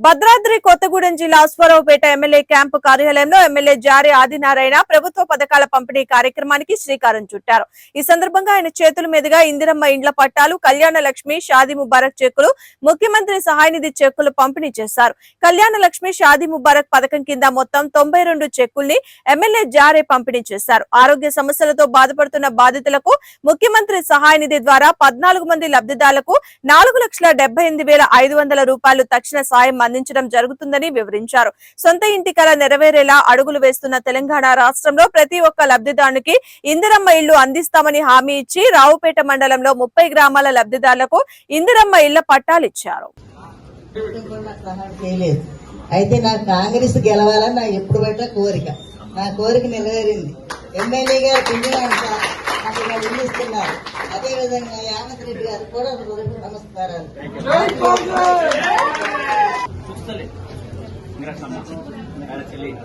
భద్రాద్రి కొత్తగూడెం జిల్లా Aswaraopeta MLA camp కార్యాలయంలో MLA Jare Adinarayana ప్రభుత్వ పథకాల పంపిణీ కార్యక్రమానికి శ్రీకారం చుట్టారు. ఈ సందర్భంగా ఆయన చేతుల మీదుగా ఇందిరమ్మ ఇండ్ల పట్టాలు కళ్యాణ లక్ష్మి షాదీ ముబారక్ చెక్కులు ముఖ్యమంత్రి సహాయ నిధి చెక్కులు పంపిణీ చేశారు. కళ్యాణ లక్ష్మి షాదీ ముబారక్ పథకం కింద మొత్తం తొంభై రెండు చెక్కుల్ని ఎమ్మెల్యే జారే పంపిణీ చేశారు. ఆరోగ్య సమస్యలతో బాధపడుతున్న బాధితులకు ముఖ్యమంత్రి సహాయ నిధి ద్వారా పద్నాలుగు మంది లబ్ధిదారులకు నాలుగు లక్షల డెబ్బై ఎనిమిది వేల ఐదు వందల రూపాయలు తక్షణ సాయం అందించడం జరుగుతుందని వివరించారు. సొంత ఇంటి కల నెరవేరేలా అడుగులు వేస్తున్న తెలంగాణ రాష్ట్రంలో ప్రతి ఒక్క లబ్ధిదారునికి ఇందిరమ్మ ఇళ్ళు అందిస్తామని హామీ ఇచ్చి రావుపేట మండలంలో ముప్పై గ్రామాల లబ్ధిదారులకు ఇందిరమ్మ ఇళ్ళ పట్టాలు ఇచ్చారు. అయితే నా కాంగ్రెస్ గెలవాలని నా ఎప్పుడు పెట్ట కోరిక. నా కోరిక నెరవేరింది. ఎమ్మెల్యే గారు పింఛనాన్ని నాకు ఇల్లు ఇస్తున్నారు. అదేవిధంగా యానత్ రెడ్డి గారు కూడా నమస్కారాలు. actually.